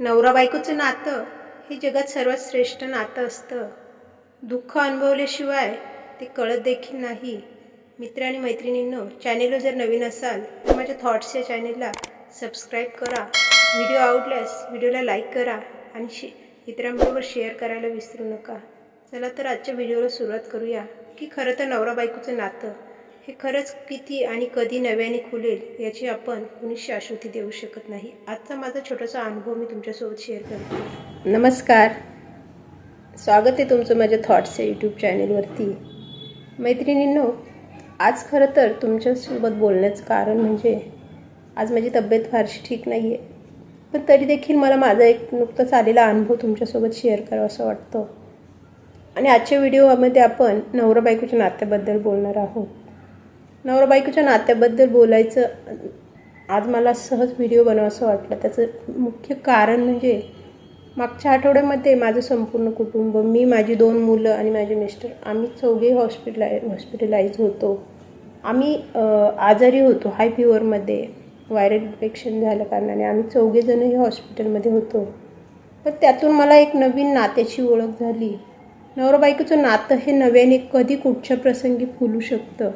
नवरा बायकोचं नातं हे जगात सर्वात श्रेष्ठ नातं असतं. दुःख अनुभवल्याशिवाय ते कळत देखील नाही. मित्र आणि मैत्रिणींनो चॅनेलवर जर नवीन असाल तर माझ्या थॉट्स या चॅनेलला सबस्क्राईब करा. व्हिडिओ आवडल्यास व्हिडिओला लाईक करा आणि शे इतरांबरोबर शेअर करायला विसरू नका. चला तर आजच्या व्हिडिओला सुरुवात करूया की खरं तर नवरा बायकोचं नातं हे खरंच किती आणि कधी नव्याने खुलेल याची आपण कुणी शाश्वती देऊ शकत नाही. आजचा माझा छोटासा अनुभव मी तुमच्यासोबत शेअर करते. नमस्कार. स्वागत आहे तुमचं माझ्या थॉट्स या यूट्यूब चॅनेलवरती मैत्रिणींनो आज खरं तर तुमच्यासोबत बोलण्याचं कारण म्हणजे आज माझी तब्येत फारशी ठीक नाही आहे पण तरी देखील मला माझा एक नुकताच आलेला अनुभव तुमच्यासोबत शेअर करावा असं वाटतं. आणि आजच्या व्हिडिओमध्ये आपण नवरा बायकोच्या नात्याबद्दल बोलणार आहोत. नवरा बायकोच्या नात्याबद्दल बोलायचं आज मला सहज व्हिडिओ बनवावंसं वाटलं. त्याचं मुख्य कारण म्हणजे मागच्या आठवड्यामध्ये माझं संपूर्ण कुटुंब मी माझी दोन मुलं आणि माझे मिस्टर आम्ही चौघे हॉस्पिटलाय हॉस्पिटलाइज होतो. आम्ही आजारी होतो हाय फिवरमध्ये व्हायरल इन्फेक्शन झाल्या कारणाने. आम्ही चौघेजणही हॉस्पिटलमध्ये होतो. पण त्यातून मला एक नवीन नात्याची ओळख झाली. नवरा बायकोचं नातं हे नव्याने कधी कुठच्या प्रसंगी फुलू शकतं?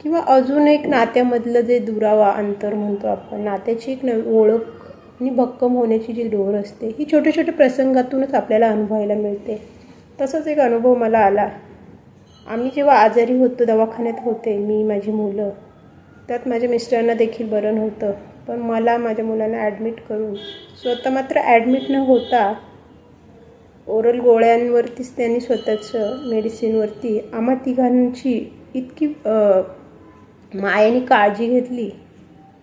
किंवा अजून एक नात्यामधलं जे दुरावा अंतर म्हणतो आपण नात्याची एक नवी ओळख आणि भक्कम होण्याची जी डोर असते ही छोट्या छोट्या प्रसंगातूनच आपल्याला अनुभवायला मिळते. तसाच एक अनुभव मला आला. आम्ही जेव्हा आजारी होतो दवाखान्यात होते मी माझी मुलं त्यात माझ्या मिस्टरांना देखील बरं नव्हतं. पण मला माझ्या मुलांना ॲडमिट करून स्वतः मात्र ॲडमिट न होता ओरल गोळ्यांवरतीच त्यांनी स्वतःचं मेडिसिनवरती आम्हा तिघांची इतकी मायेने काळजी घेतली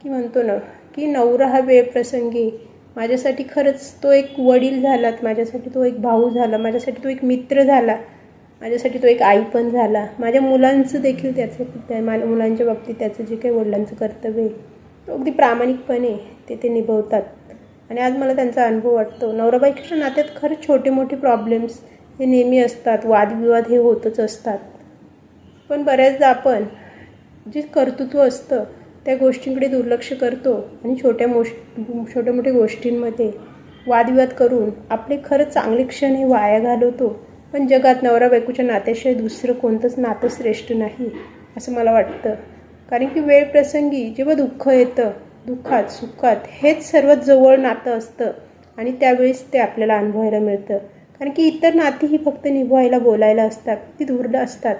की म्हणतो ना की नवरा हा वेळप्रसंगी माझ्यासाठी खरंच तो एक वडील झालात माझ्यासाठी तो एक भाऊ झाला माझ्यासाठी तो एक मित्र झाला माझ्यासाठी तो एक आई पण झाला. माझ्या मुलांचं देखील त्याचं त्या माझ्या मुलांच्या बाबतीत त्याचं जे काही वडिलांचं कर्तव्य आहे तो अगदी प्रामाणिकपणे ते ते निभवतात. आणि आज मला त्यांचा अनुभव वाटतो नवरा बायकोच्या नात्यात खरंच छोटे मोठे प्रॉब्लेम्स हे नेहमी असतात. वादविवाद हे होतच असतात. पण बऱ्याचदा आपण जे कर्तृत्व असतं त्या गोष्टींकडे दुर्लक्ष करतो आणि छोट्या मोश छोट्या मोठ्या गोष्टींमध्ये वादविवाद करून आपले खरं चांगले क्षण हे वाया घालवतो. पण जगात नवरा बायकोच्या नात्याशिवाय दुसरं कोणतंच नातं श्रेष्ठ नाही असं मला वाटतं. कारण की वेळ प्रसंगी जेव्हा दुःख येतं दुःखात सुखात हेच सर्वात जवळ नातं असतं आणि त्यावेळेस ते आपल्याला अनुभवायला मिळतं. कारण की इतर नाती ही फक्त निभवायला बोलायला असतात ती दूर असतात.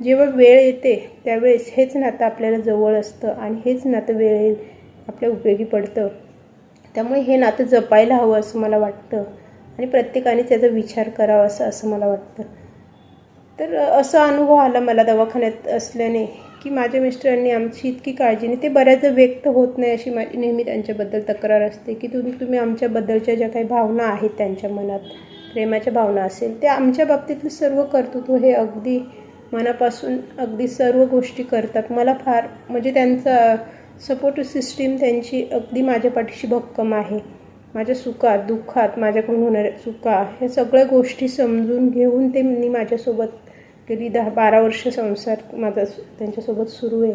जेव्हा वेळ येते त्यावेळेस हेच नातं आपल्याला जवळ असतं आणि हेच नातं वेळ आपल्या उपयोगी पडतं. त्यामुळे हे नातं जपायला हवं असं मला वाटतं. आणि प्रत्येकाने त्याचा विचार करावा असं असं मला वाटतं. तर असा अनुभव आला मला दवाखान्यात असल्याने की माझ्या मिस्टरांनी आमची इतकी काळजी नाही ते बऱ्याचदा व्यक्त होत नाही अशी माझी नेहमी त्यांच्याबद्दल तक्रार असते की तुम्ही तुम्ही आमच्याबद्दलच्या ज्या काही भावना आहेत त्यांच्या मनात प्रेमाच्या भावना असेल ते आमच्या बाबतीतलं सर्व कर्तृत्व हे अगदी मनापासून अगदी सर्व गोष्टी करतात. मला फार म्हणजे त्यांचा सपोर्ट सिस्टीम त्यांची अगदी माझ्या पाठीशी भक्कम आहे. माझ्या सुखात दुःखात माझ्याकडून होणाऱ्या चुका ह्या सगळ्या गोष्टी समजून घेऊन ते मी माझ्यासोबत गेली दहा बारा वर्ष संसार माझा सु- त्यांच्यासोबत सुरू आहे.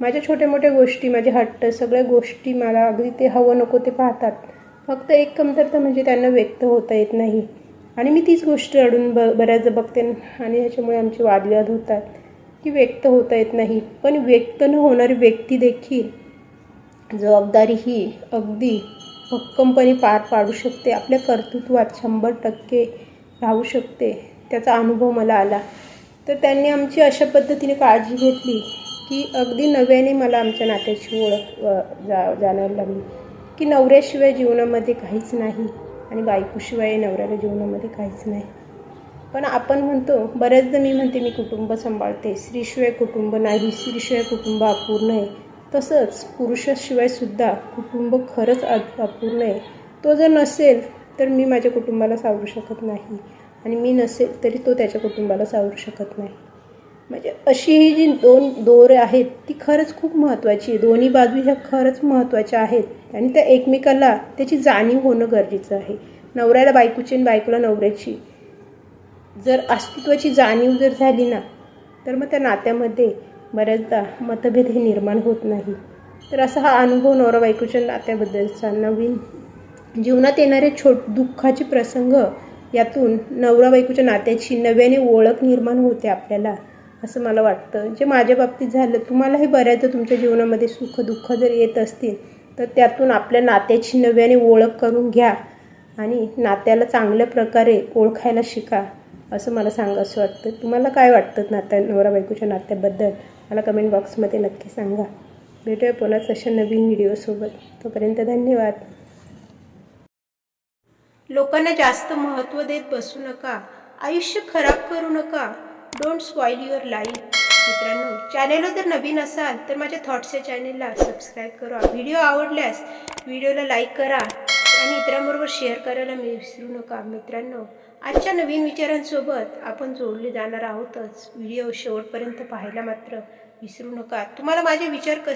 माझ्या छोट्या मोठ्या गोष्टी माझे हट्ट सगळ्या गोष्टी मला अगदी ते हवं नको ते पाहतात. फक्त एक कमतरता म्हणजे त्यांना व्यक्त होता येत नाही. आणि मी तीच गोष्ट अडून ब बऱ्याचदा बघते आणि ह्याच्यामुळे आमचे वादविवाद होतात. की व्यक्त होता येत नाही. पण व्यक्त न होणारी व्यक्ती देखील जबाबदारी ही अगदी भक्कमपणे पार पाडू शकते. आपल्या कर्तृत्वात शंभर टक्के राहू शकते. त्याचा अनुभव मला आला. तर त्यांनी आमची अशा पद्धतीने काळजी घेतली की अगदी नव्याने मला आमच्या नात्याची ओळख जा जाणायला लागली. की नवऱ्याशिवाय जीवनामध्ये काहीच नाही. आणि बायकोशिवाय नवऱ्याला जीवनामध्ये काहीच नाही. पण आपण म्हणतो बऱ्याचदा मी म्हणते मी कुटुंब सांभाळते. स्त्रीशिवाय कुटुंब नाही स्त्रीशिवाय कुटुंब अपूर्ण आहे. तसंच पुरुषाशिवायसुद्धा कुटुंब खरंच अपूर्ण आहे. तो जर नसेल तर मी माझ्या कुटुंबाला सावरू शकत नाही. आणि मी नसेल तरी तो त्याच्या कुटुंबाला सावरू शकत नाही. म्हणजे अशी ही जी दोन दोर आहेत ती खरंच खूप महत्त्वाची आहे. दोन्ही बाजू ह्या खरंच महत्त्वाच्या आहेत. आणि त्या एकमेकाला त्याची जाणीव होणं गरजेचं आहे. नवऱ्याला बायकोची आणि बायकोला नवऱ्याची. जर अस्तित्वाची जाणीव जर झाली ना तर मग त्या नात्यामध्ये बऱ्याचदा मतभेद हे निर्माण होत नाही. तर असा हा अनुभव नवरा बायकोच्या नात्याबद्दलचा नवीन जीवनात येणारे छोट दुःखाचे प्रसंग यातून नवरा बायकोच्या नात्याची नव्याने ओळख निर्माण होते आपल्याला. असं मला वाटतं. जे माझ्या बाबतीत झालं तुम्हालाही बऱ्याचदा तुमच्या जीवनामध्ये सुख दुःख जर येत असतील तर त्यातून आपल्या नात्याची नव्याने ओळख करून घ्या आणि नात्याला चांगल्या प्रकारे ओळखायला शिका असं मला सांगावंसं वाटतं. तुम्हाला काय वाटतं नात्या नवरा बायकोच्या नात्याबद्दल? मला कमेंट बॉक्समध्ये नक्की सांगा. भेटूया पुन्हाच अशा नवीन व्हिडिओसोबत तोपर्यंत धन्यवाद. लोकांना जास्त महत्त्व देत बसू नका. आयुष्य खराब करू नका. डोंट स्पॉईल युअर लाईफ मित्रांनो. चॅनेलला जर नवीन असाल तर माझ्या थॉट्स या चॅनेलला सबस्क्राईब करा. व्हिडिओ आवडल्यास व्हिडिओला लाईक करा आणि इतरांबरोबर शेअर करायला मी विसरू नका मित्रांनो. आजच्या नवीन विचारांसोबत आपण जोडले जाणार आहोतच. व्हिडिओ शेवटपर्यंत पाहायला मात्र विसरू नका. तुम्हाला माझे विचार कसे